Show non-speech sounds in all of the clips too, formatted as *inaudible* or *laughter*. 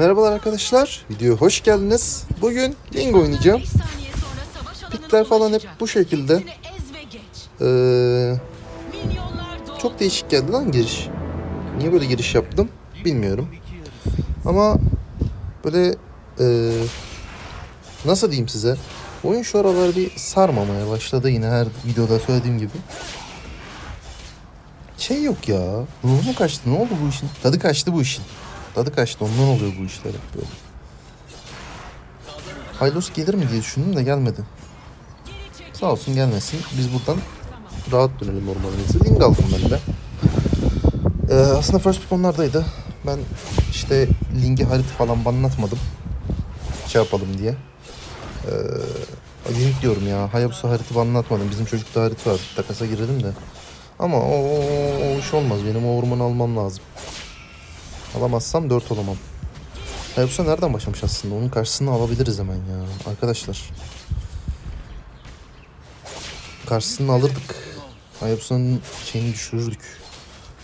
Merhabalar arkadaşlar, videoya hoş geldiniz. Bugün Ling oynayacağım. Pikler falan hep bu şekilde. Ee, çok değişik geldi lan giriş. Niye böyle giriş yaptım bilmiyorum. Ama böyle ee, nasıl diyeyim size? Oyun şu aralar bir sarmamaya başladı yine her videoda söylediğim gibi. Şey yok ya. Ruhu kaçtı. Ne oldu bu işin? Tadı kaçtı bu işin. Tadı kaçtı. Ondan oluyor bu işler hep böyle. Haylos gelir mi diye düşündüm de gelmedi. Sağ olsun gelmesin. Biz buradan rahat dönelim ormanımıza. Ling aldım ben de. Ee, aslında first pick onlardaydı. Ben işte Ling'i harita falan anlatmadım. Şey yapalım diye. Ee, Link diyorum ya. Hayabusa harita anlatmadım. Bizim çocukta harita var. Takasa girelim de. Ama o, o, o iş olmaz. Benim o ormanı almam lazım. Alamazsam 4 olamam. Hayabusa nereden başlamış aslında? Onun karşısını alabiliriz hemen ya. Arkadaşlar. Karşısını alırdık. Hayabusa'nın şeyini düşürürdük.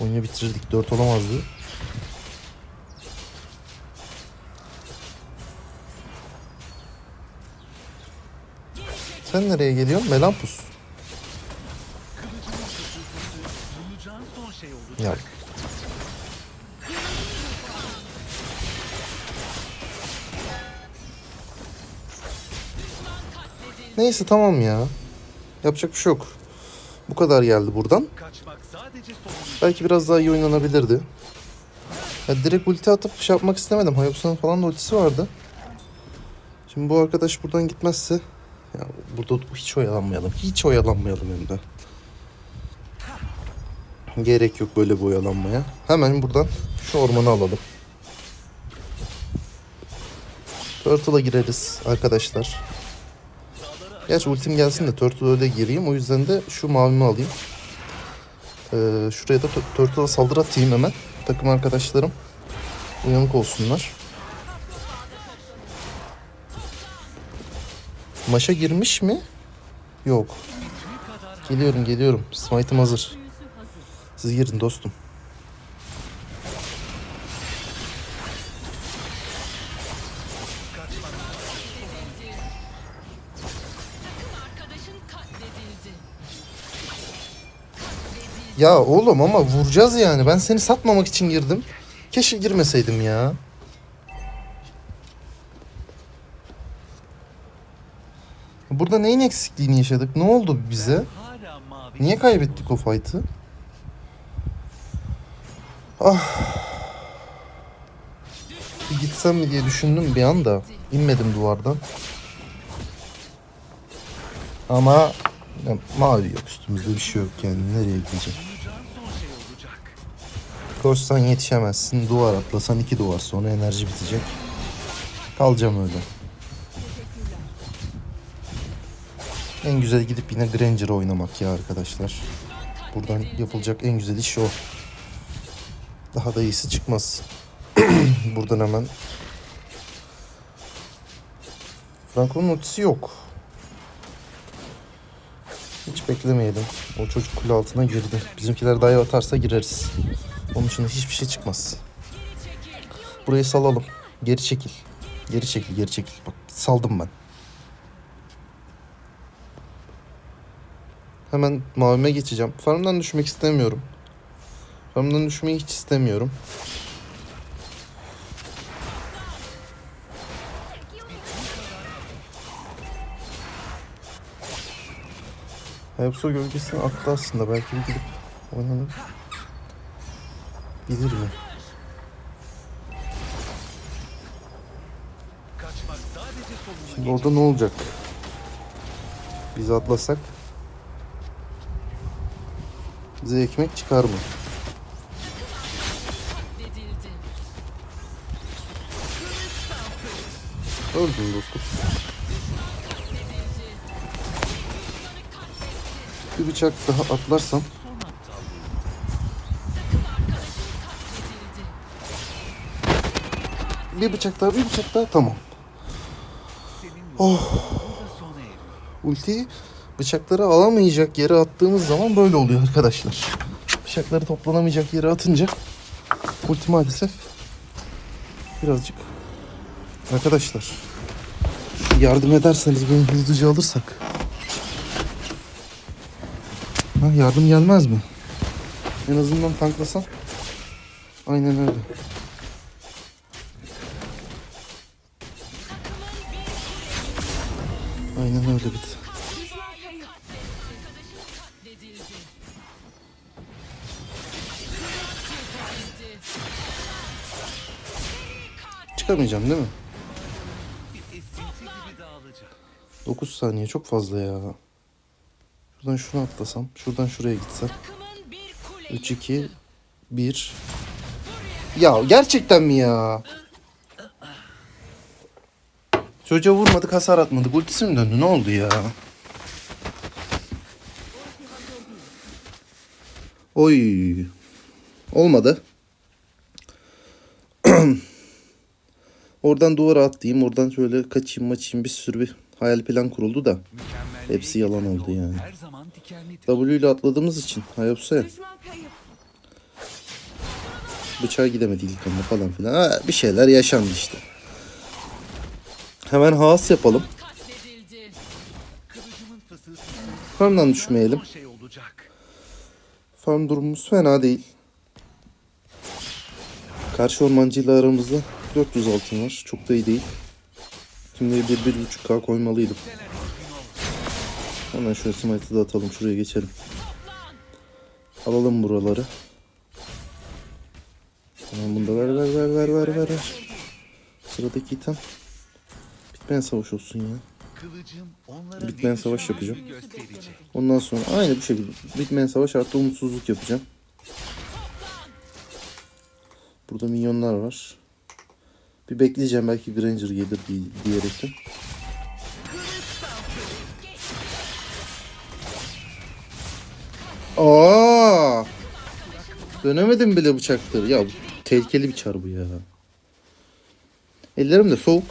Oyunu bitirirdik. 4 olamazdı. Sen nereye geliyorsun? Melampus. Şey. Ya. Neyse tamam ya. Yapacak bir şey yok. Bu kadar geldi buradan. Belki biraz daha iyi oynanabilirdi. Ya direkt ulti atıp şey yapmak istemedim. Hayabusa'nın falan da ultisi vardı. Şimdi bu arkadaş buradan gitmezse ya burada hiç oyalanmayalım. Hiç oyalanmayalım hem de. Gerek yok böyle bir oyalanmaya. Hemen buradan şu ormanı alalım. Turtle'a gireriz arkadaşlar. Gerçi ultim gelsin de Turtle öyle gireyim. O yüzden de şu mavimi alayım. Ee, şuraya da Tur- Turtle'a saldırı atayım hemen. Takım arkadaşlarım uyanık olsunlar. Maşa girmiş mi? Yok. Geliyorum geliyorum. Smite'ım hazır. Siz girin dostum. Ya oğlum ama vuracağız yani. Ben seni satmamak için girdim. Keşke girmeseydim ya. Burada neyin eksikliğini yaşadık? Ne oldu bize? Niye kaybettik o fight'ı? Ah. Bir gitsem mi diye düşündüm bir anda. İnmedim duvardan. Ama ya, mavi yok üstümüzde bir şey yok yani nereye olacak. Koşsan yetişemezsin. Duvar atlasan iki duvar sonra enerji bitecek. Kalacağım öyle. En güzel gidip yine Granger oynamak ya arkadaşlar. Buradan yapılacak en güzel iş o. Daha da iyisi çıkmaz. *clears throat* Buradan hemen. Franco'nun ultisi yok. Hiç beklemeyelim. O çocuk kule altına girdi. Bizimkiler daya atarsa gireriz. Onun için hiçbir şey çıkmaz. Burayı salalım. Geri çekil. Geri çekil, geri çekil. Bak saldım ben. Hemen mavime geçeceğim. Farmdan düşmek istemiyorum. Farmdan düşmeyi hiç istemiyorum. Hayabusa gölgesini attı aslında. Belki bir gidip oynanır. Bilir mi? Şimdi orada ne olacak? Biz atlasak bize ekmek çıkar mı? Öldüm dostum. Bir bıçak daha atlarsam bir bıçak daha bir bıçak daha tamam. Oh. Ultiyi bıçakları alamayacak yere attığımız zaman böyle oluyor arkadaşlar. Bıçakları toplanamayacak yere atınca ulti maalesef birazcık Arkadaşlar. Yardım ederseniz beni hızlıca alırsak. Ha, yardım gelmez mi? En azından tanklasam. Aynen öyle. Aynen öyle bit. Çıkamayacağım değil mi? Bir esinti gibi dağılacak. 9 saniye çok fazla ya. Şuradan şunu atlasam. Şuradan şuraya gitsem. 3, 2, 1. Ya gerçekten mi ya? Çocuğa vurmadık hasar atmadık. Ultisi mi döndü? Ne oldu ya? Oy. Olmadı. *clears throat* Oradan duvara atlayayım. Oradan şöyle kaçayım maçayım bir sürü bir hayal plan kuruldu da. Mükemmel Hepsi yalan oldu yani. W ile atladığımız için kayıp. bıçağa gidemedi ilk anda falan filan. Ha, bir şeyler yaşandı işte. Hemen has yapalım. Farmdan düşmeyelim. şey. Farm durumumuz fena değil. Karşı ormancıyla aramızda 400 altın var. Çok da iyi değil. Şimdi bir, bir buçuk K koymalıydım. Hemen şöyle smite'ı da atalım. Şuraya geçelim. Alalım buraları. Tamam bunu da ver ver ver ver ver ver. ver. Sıradaki item. Bitmeyen savaş olsun ya. Bitmeyen savaş yapacağım. Ondan sonra aynı bu şekilde bitmeyen savaş artı umutsuzluk yapacağım. Burada minyonlar var. Bir bekleyeceğim belki Granger gelir diye, diyerekten. Aa! Dönemedim bile bıçakları. Ya tehlikeli bir çar bu ya. Ellerim de soğuk.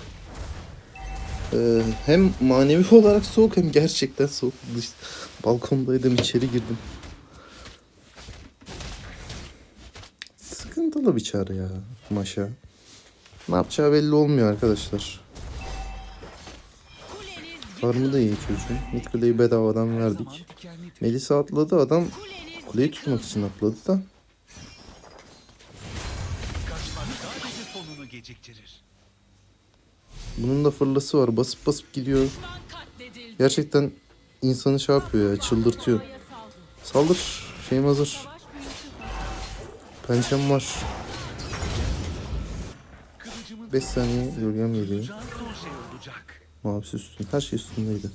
Ee, hem manevi *laughs* olarak soğuk hem gerçekten soğuk. Dış, balkondaydım içeri girdim. Sıkıntılı bir çar ya maşa. Ne yapacağı belli olmuyor arkadaşlar. Farmı da iyi çocuğun. Midkule'yi bedavadan verdik. Melisa atladı adam kuleyi tutmak için atladı da. Bunun da fırlası var basıp basıp gidiyor. Gerçekten insanı şey yapıyor ya çıldırtıyor. Saldır şeyim hazır. Pençem var. Kılıcımın 5 saniye gölgem geliyor. can son şey olacak. Mavisi üstün. Her şey üstündeydi.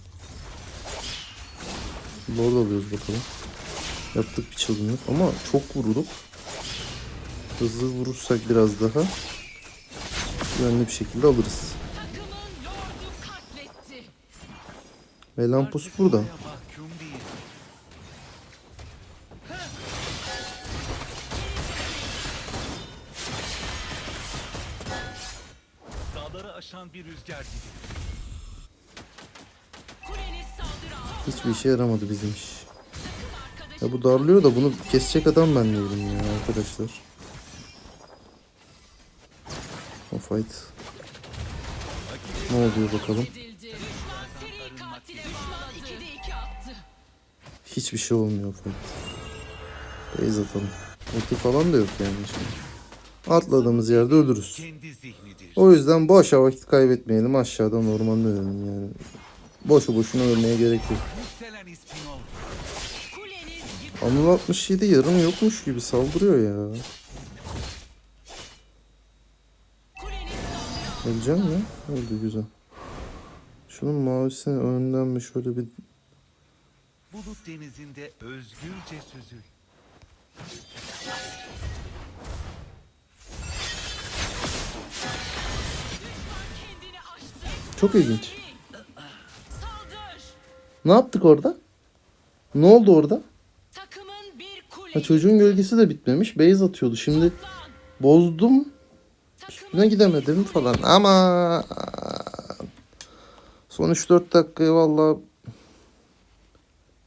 Lord alıyoruz bakalım. Yaptık bir çılgınlık ama çok vurduk. Hızlı vurursak biraz daha güvenli bir şekilde alırız. Melampus Artık burada. Dağları aşan bir rüzgar gibi. Hiçbir işe yaramadı bizim iş. Ya bu darlıyor da bunu kesecek adam ben değilim ya arkadaşlar. O fight. Ne oluyor bakalım. Edildi. Düşman seri katile bağladı. 2'de 2 attı. Hiçbir şey olmuyor fight. Base atalım. Ulti falan da yok yani şimdi. Atladığımız yerde ölürüz. O yüzden boşa vakit kaybetmeyelim. Aşağıdan ormanda ölelim yani. Boşu boşuna ölmeye gerek yok. Anıl 67 yarım yokmuş gibi saldırıyor ya. Öleceğim mi? Öldü güzel. Şunun mavisini önden bir şöyle bir Bulut denizinde özgürce süzül. Çok ilginç. Ne yaptık orada? Ne oldu orada? Ha, çocuğun gölgesi de bitmemiş. Base atıyordu. Şimdi bozdum. Üstüne gidemedim falan. Ama son 3-4 dakikayı valla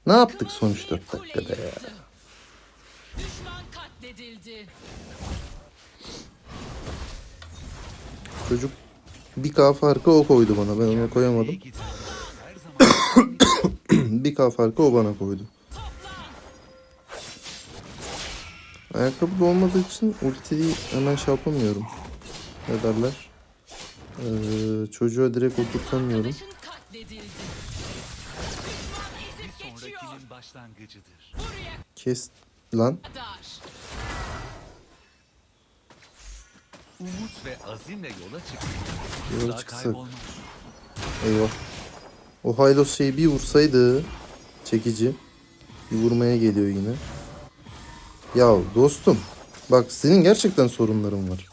ne yaptık son 3-4 dakikada ya? Çocuk Bir K farkı o koydu bana. Ben ona koyamadım. *coughs* Bir K farkı o bana koydu. Ayakkabı da olmadığı için ultiyi hemen şey yapamıyorum. Ne derler? Ee, çocuğa direkt oturtamıyorum. Kes lan. Umut ve azimle yola çıktık. Yola çıksak. Eyvah. O Hylos şeyi bir vursaydı çekici. Bir vurmaya geliyor yine. Ya dostum. Bak senin gerçekten sorunların var.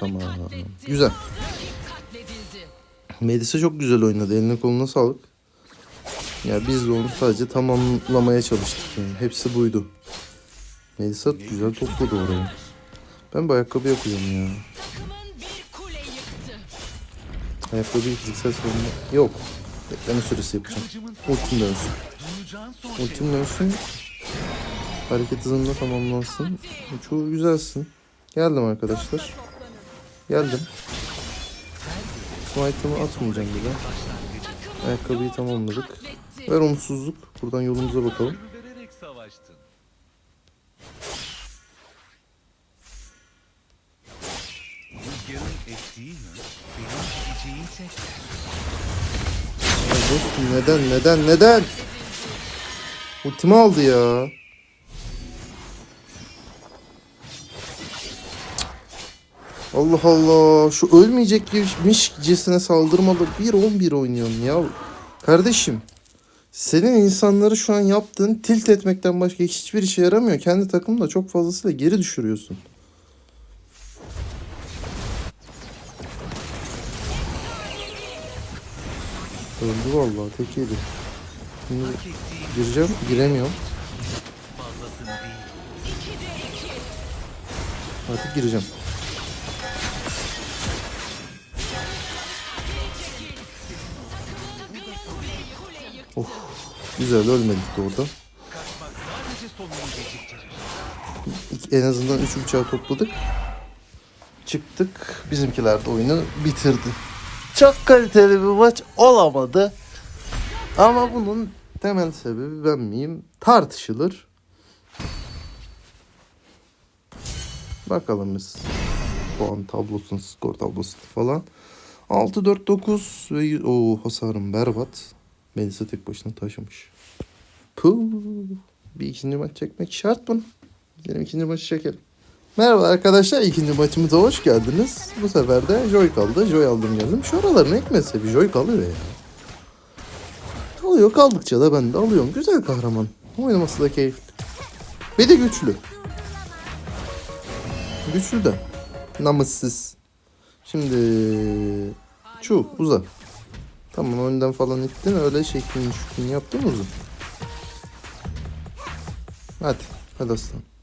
Tamam. Güzel. Melisa çok güzel oynadı. Eline koluna sağlık. Ya biz de onu sadece tamamlamaya çalıştık yani. Hepsi buydu. Melisa güzel topladı orayı. Ben bu ayakkabı yapıyorum ya. Ayakkabıyı fiziksel savunma... Yok. Bekleme süresi yapacağım. Ultim dönsün. Ultim dönsün. Hareket hızında tamamlansın. Çoğu güzelsin. Geldim arkadaşlar. Geldim. Smite'ımı atmayacağım. Takımın Ayakkabıyı tamamladık. Ver umutsuzluk. Buradan yolumuza bakalım. Neden neden neden? Ultimi aldı ya. Allah Allah. Şu ölmeyecekmişcesine saldırmalı 1-11 oynuyorum ya. Kardeşim. Senin insanları şu an yaptığın tilt etmekten başka hiçbir işe yaramıyor. Kendi takımını da çok fazlasıyla geri düşürüyorsun. Öldü vallahi tek. Şimdi gireceğim, giremiyorum. Artık gireceğim. Of. Güzel ölmedik de orada. En azından 3 bıçağı topladık. Çıktık. Bizimkiler de oyunu bitirdi. Çok kaliteli bir maç olamadı. Ama bunun temel sebebi ben miyim? Tartışılır. Bakalım biz. Puan tablosunu, skor tablosunu falan. 6-4-9 ve o hasarım berbat. Melisa tek başına taşımış. Puh. Bir ikinci maç çekmek şart bunu. Gidelim ikinci maçı çekelim. Merhaba arkadaşlar ikinci maçımıza hoş geldiniz. Bu sefer de Joy kaldı. Joy aldım geldim. Şu aralarını ekmezse bir Joy kalıyor ya. Kalıyor kaldıkça da ben de alıyorum. Güzel kahraman. Oynaması da keyifli. Bir de güçlü. Güçlü de. Namussuz. Şimdi Çu uza. Tamam önden falan ittin öyle şeklini şüklini yaptın uzun. Hadi. Hadi aslan.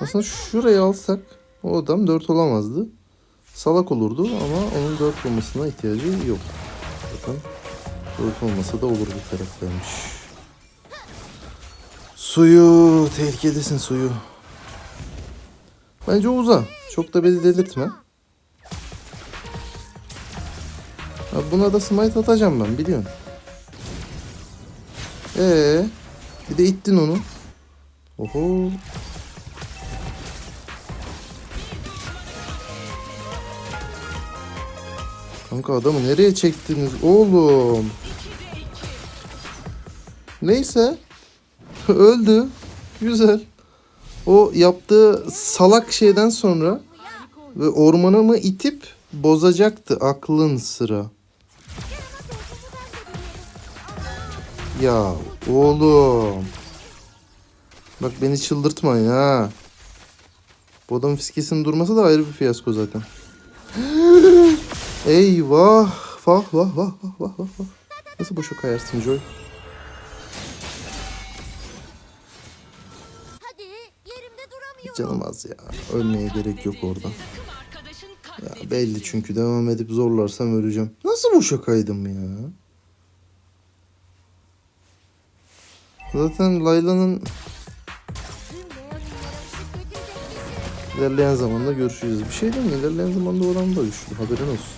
Aslında şurayı alsak o adam 4 olamazdı. Salak olurdu ama onun 4 olmasına ihtiyacı yok. Bakın 4 olmasa da olur bir taraftaymış. Suyu tehlikedesin suyu. Bence uza. Çok da beni delirtme. Ha, buna da smite atacağım ben biliyorsun. Ee, bir de ittin onu. Oho. Kanka adamı nereye çektiniz oğlum? Neyse. *laughs* Öldü. Güzel. O yaptığı salak şeyden sonra ve ormanımı itip bozacaktı aklın sıra. Ya oğlum. Bak beni çıldırtmayın ha. Bu adamın fiskesinin durması da ayrı bir fiyasko zaten. *laughs* Eyvah. Vah vah vah vah vah vah. Nasıl boşa kayarsın Joy? Canım az ya. Ölmeye gerek yok orada. Takım arkadaşın Ya belli çünkü devam edip zorlarsam öleceğim. Nasıl boşa kaydım ya? Zaten Layla'nın ilerleyen zamanda görüşeceğiz. Bir şey değil mi? İlerleyen zamanda o adam da güçlü. Haberin olsun.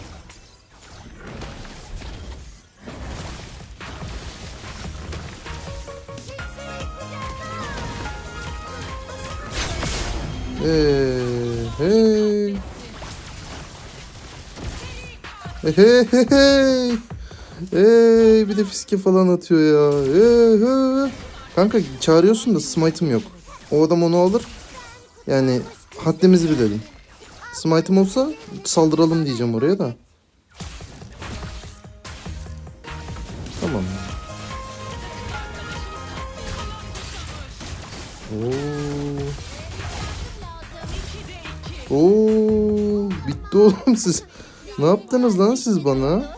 Hey, hey. Hey, hey, hey, bir de fiske falan atıyor ya. Kanka çağırıyorsun da smite'ım yok. O adam onu alır. Yani haddimizi bilelim. Smite'ım olsa saldıralım diyeceğim oraya da. Tamam. Oo. Oo, bitti oğlum siz. Ne yaptınız lan siz bana?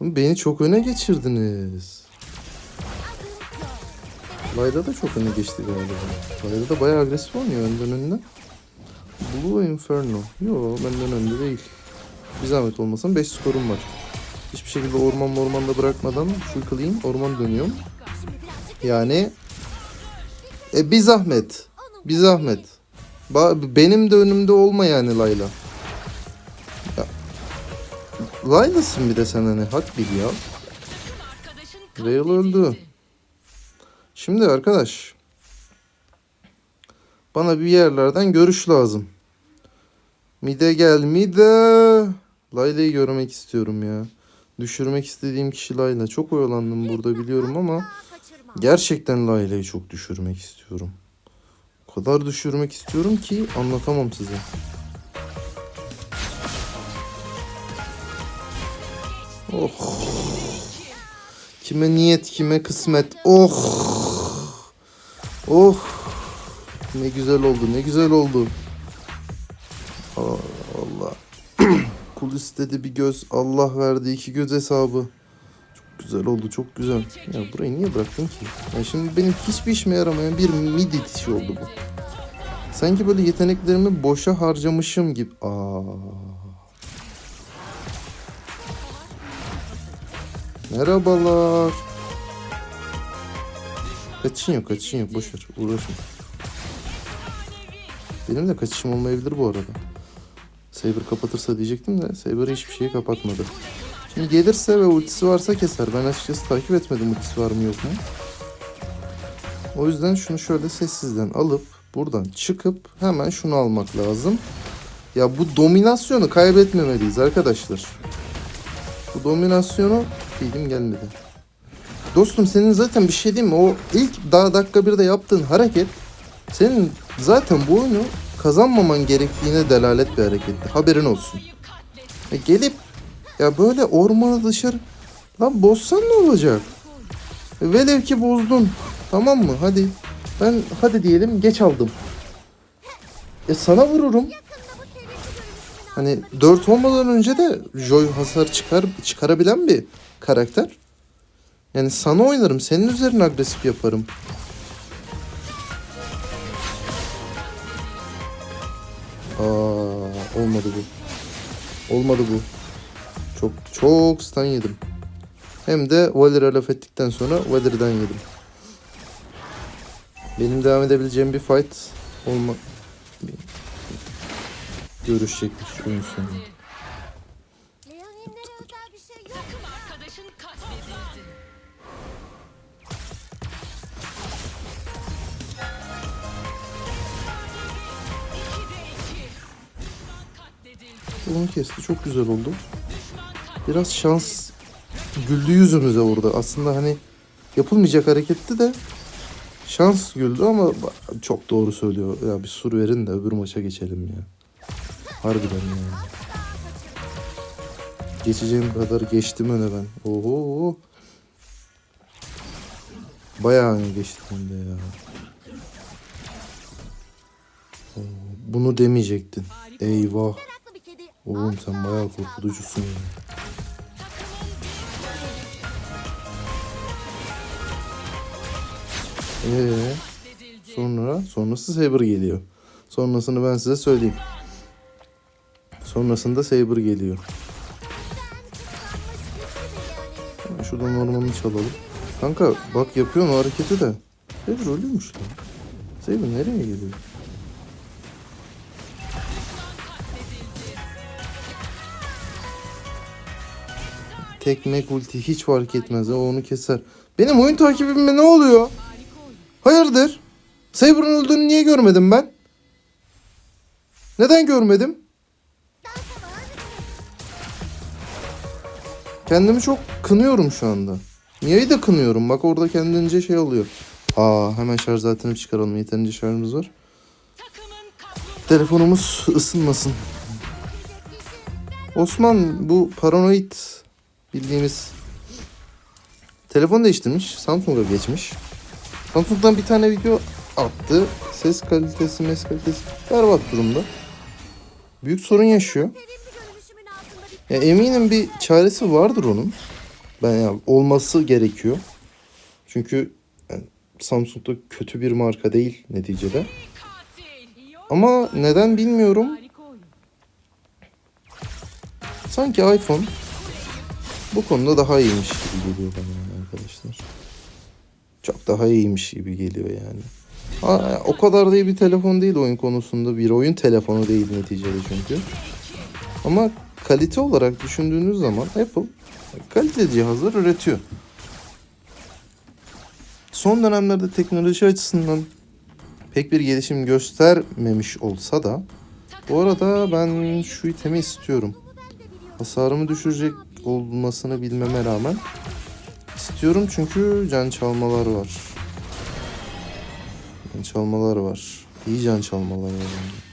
Beni çok öne geçirdiniz. Layla da çok öne geçti galiba. Layla da bayağı agresif oynuyor önden önden. Blue Inferno. Yo benden önde değil. Bir zahmet olmasın 5 skorum var. Hiçbir şekilde orman ormanda bırakmadan full clean orman dönüyorum. Yani e, bir zahmet. Bir zahmet. Ba- benim de önümde olma yani Layla. Ya. Layla'sın bir de sen hani hak bil ya. Rail öldü. Şimdi arkadaş. Bana bir yerlerden görüş lazım. Mide gel mide. Layla'yı görmek istiyorum ya. Düşürmek istediğim kişi Layla. Çok oyalandım burada biliyorum ama gerçekten Layla'yı çok düşürmek istiyorum. Kadar düşürmek istiyorum ki anlatamam size. Oh. Kime niyet, kime kısmet. Oh. Oh. Ne güzel oldu, ne güzel oldu. Aa, Allah. *clears throat* Kul istedi bir göz, Allah verdi iki göz hesabı. Güzel oldu, çok güzel. Ya burayı niye bıraktın ki? Ya şimdi benim hiçbir işime yaramayan bir mid itişi oldu bu. Sanki böyle yeteneklerimi boşa harcamışım gibi. Aa. Merhabalar. Kaçışın yok, kaçışın yok. Boş ver, uğraşma. Benim de kaçışım olmayabilir bu arada. Saber kapatırsa diyecektim de Saber hiçbir şeyi kapatmadı. Şimdi gelirse ve ultisi varsa keser. Ben açıkçası takip etmedim ultisi var mı yok mu. O yüzden şunu şöyle sessizden alıp buradan çıkıp hemen şunu almak lazım. Ya bu dominasyonu kaybetmemeliyiz arkadaşlar. Bu dominasyonu fiilim gelmedi. Dostum senin zaten bir şey değil mi? O ilk daha dakika birde yaptığın hareket senin zaten bu oyunu kazanmaman gerektiğine delalet bir hareketti. Haberin olsun. Ya gelip ya böyle ormana dışarı lan bozsan ne olacak? Velev ki bozdun. Tamam mı? Hadi. Ben hadi diyelim geç aldım. E sana vururum. Hani 4 olmadan önce de Joy hasar çıkar çıkarabilen bir karakter. Yani sana oynarım. Senin üzerine agresif yaparım. Aa, olmadı bu. Olmadı bu. Çok çok stun yedim. Hem de Valer'a laf ettikten sonra Valer'den yedim. Benim devam edebileceğim bir fight olma... Görüşecektir oyun sonu. Leonin'lere özel bir yok. Takım arkadaşın katledildi. İkide iki. Düşman katledildi. Onu kesti. Çok güzel oldu. Biraz şans güldü yüzümüze orada. Aslında hani yapılmayacak hareketti de şans güldü ama çok doğru söylüyor. Ya bir sur verin de öbür maça geçelim ya. Harbiden ya. Geçeceğim kadar geçtim öne ben. Oho. Bayağı geçtim hem de ya. Bunu demeyecektin. Eyvah. Oğlum sen bayağı korkutucusun ya. Ee, sonra sonrası Saber geliyor. Sonrasını ben size söyleyeyim. Sonrasında Saber geliyor. Şuradan ormanı çalalım. Kanka bak yapıyorsun o hareketi de. Saber ölüymüş lan. Saber nereye geliyor? Tekmek ulti hiç fark etmez. O onu keser. Benim oyun takibimde ne oluyor? Hayırdır? Saber'ın öldüğünü niye görmedim ben? Neden görmedim? Kendimi çok kınıyorum şu anda. Niye'yi de kınıyorum. Bak orada kendince şey oluyor. Aa hemen şarj aletini çıkaralım. Yeterince şarjımız var. Telefonumuz ısınmasın. Osman bu paranoid bildiğimiz telefon değiştirmiş. Samsung'a geçmiş. Samsung'dan bir tane video attı. Ses kalitesi, mes kalitesi berbat durumda. Büyük sorun yaşıyor. Ya eminim bir çaresi vardır onun. Ben ya olması gerekiyor. Çünkü yani Samsung da kötü bir marka değil neticede. Ama neden bilmiyorum. Sanki iPhone bu konuda daha iyiymiş gibi geliyor bana arkadaşlar. Çok daha iyiymiş gibi geliyor yani. Ha, o kadar da iyi bir telefon değil oyun konusunda. Bir oyun telefonu değil neticede çünkü. Ama kalite olarak düşündüğünüz zaman Apple kalite cihazlar üretiyor. Son dönemlerde teknoloji açısından pek bir gelişim göstermemiş olsa da bu arada ben şu itemi istiyorum. Hasarımı düşürecek olmasını bilmeme rağmen istiyorum çünkü can çalmalar var. Can çalmalar var. İyi can çalmalar var. bende.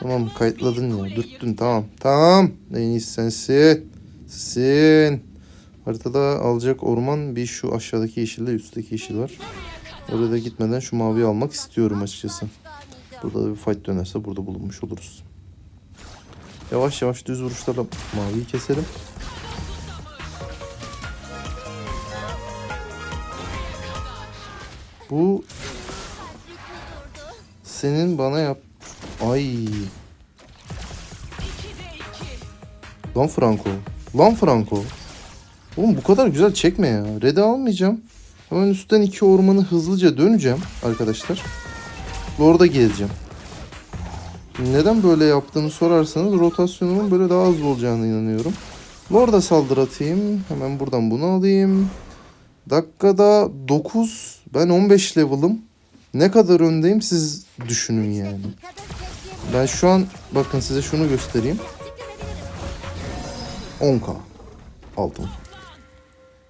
Tamam kayıtladın ya. Dürttün tamam. Tamam. En iyisi sensin. Sensin. Haritada alacak orman bir şu aşağıdaki yeşille üstteki yeşil var. Oraya da gitmeden şu maviyi almak istiyorum açıkçası. Burada da bir fight dönerse burada bulunmuş oluruz. Yavaş yavaş düz vuruşlarla maviyi keselim. Bu senin bana yap... Ay. Lan Franco. Lan Franco. Oğlum bu kadar güzel çekme ya. Red'i almayacağım. Hemen üstten iki ormanı hızlıca döneceğim arkadaşlar. Lord'a geleceğim. Neden böyle yaptığını sorarsanız rotasyonumun böyle daha hızlı olacağına inanıyorum. Lord'a saldırı atayım. Hemen buradan bunu alayım. Dakikada 9. Ben 15 level'ım. Ne kadar öndeyim siz düşünün yani. Ben şu an bakın size şunu göstereyim. 10k aldım.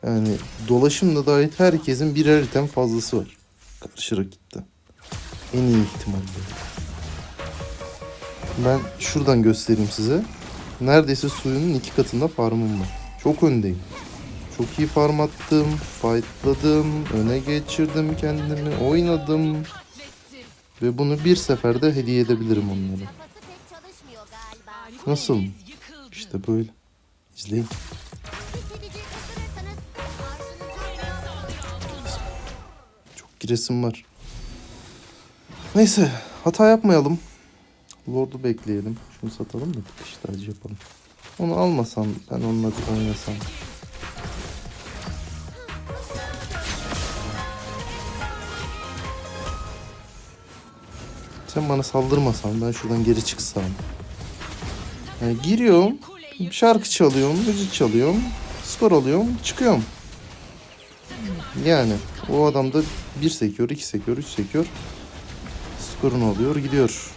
Yani dolaşımda dahil herkesin birer item fazlası var. Karşı rakipte. En iyi ihtimalle. Ben şuradan göstereyim size. Neredeyse suyunun iki katında farmım var. Çok öndeyim. Çok iyi farm attım, fightladım, öne geçirdim kendimi, oynadım. Ve bunu bir seferde hediye edebilirim onlara. Nasıl? İşte böyle. İzleyin. Çok giresim var. Neyse hata yapmayalım. Lord'u bekleyelim. Şunu satalım da işte acı yapalım. Onu almasam ben onunla oynasam. Sen bana saldırmasan ben şuradan geri çıksam. Yani giriyorum, şarkı çalıyorum, müzik çalıyorum, skor alıyorum, çıkıyorum. Yani o adam da bir sekiyor, iki sekiyor, üç sekiyor. Skorunu alıyor, gidiyor.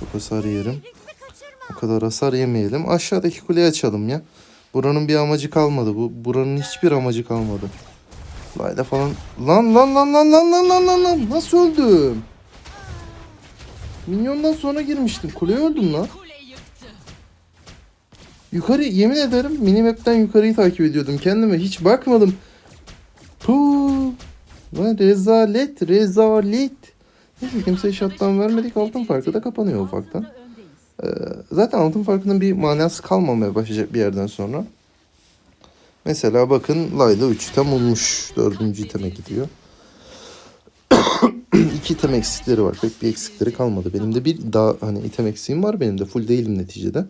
Çok hasar yerim. O kadar hasar yemeyelim. Aşağıdaki kuleyi açalım ya. Buranın bir amacı kalmadı. Bu buranın hiçbir amacı kalmadı. Layla falan. Lan lan lan lan lan lan lan lan lan. Nasıl öldüm? Minyondan sonra girmiştim. Kuleye öldüm lan. Yukarı yemin ederim minimap'ten yukarıyı takip ediyordum. Kendime hiç bakmadım. Puh. Lan rezalet rezalet. Neyse kimseye şattan vermedik. Altın farkı da kapanıyor ufaktan. Öndeyiz. Zaten altın farkının bir manası kalmamaya başlayacak bir yerden sonra. Mesela bakın Layla 3 item olmuş. 4. iteme gidiyor. *coughs* iki item eksikleri var. Pek bir eksikleri kalmadı. Benim de bir daha hani item eksiğim var. Benim de full değilim neticede.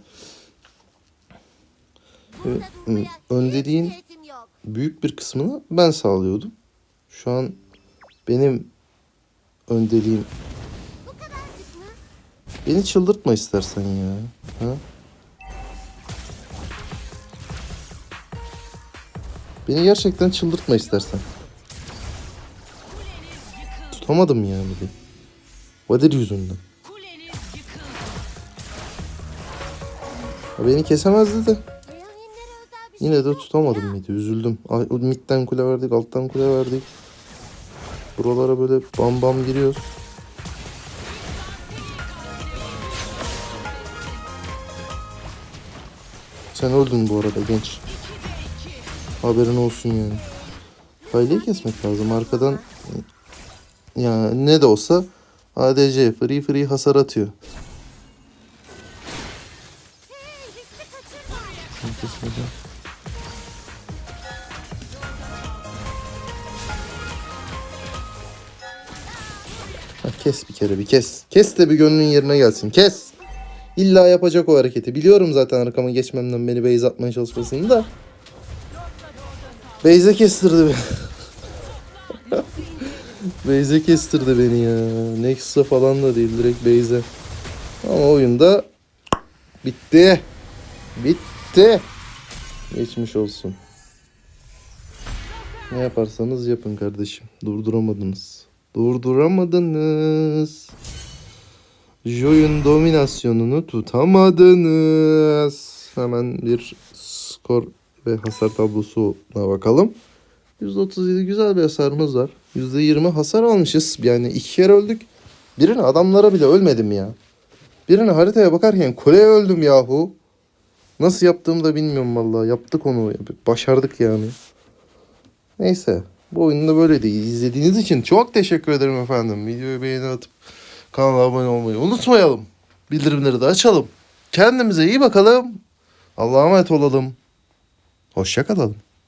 Durmaya öndeliğin- büyük bir kısmını ben sağlıyordum. Şu an benim öndeliğim? Beni çıldırtma istersen ya. Ha? Beni gerçekten çıldırtma istersen. Tutamadım yani bir. Vadir yüzünden. Ya Beni kesemezdi de. Yine de tutamadım midi. Üzüldüm. Midden kule verdik, alttan kule verdik. Buralara böyle bam bam giriyoruz. Sen öldün bu arada genç. Haberin olsun yani. Faileyi kesmek lazım. Arkadan ya ne de olsa ADC free free hasar atıyor. Ha, kes bir kere bir kes. Kes de bir gönlün yerine gelsin. Kes. İlla yapacak o hareketi. Biliyorum zaten arkama geçmemden beni base atmaya çalışmasını da. Beyze kestirdi beni. *laughs* Beyze kestirdi beni ya. Nexus'a falan da değil direkt Beyze. Ama oyunda bitti. Bitti. Geçmiş olsun. Ne yaparsanız yapın kardeşim. Durduramadınız. Durduramadınız. Joy'un dominasyonunu tutamadınız. Hemen bir skor ve hasar tablosuna bakalım. %37 güzel bir hasarımız var. %20 hasar almışız. Yani iki kere öldük. Birini adamlara bile ölmedim ya. Birini haritaya bakarken kuleye öldüm yahu. Nasıl yaptığımı da bilmiyorum vallahi. Yaptık onu. Başardık yani. Neyse. Bu oyunda böyleydi. İzlediğiniz için çok teşekkür ederim efendim. Videoyu beğeni atıp kanala abone olmayı unutmayalım. Bildirimleri de açalım. Kendimize iyi bakalım. Allah'a emanet olalım. Hoşça kalalım.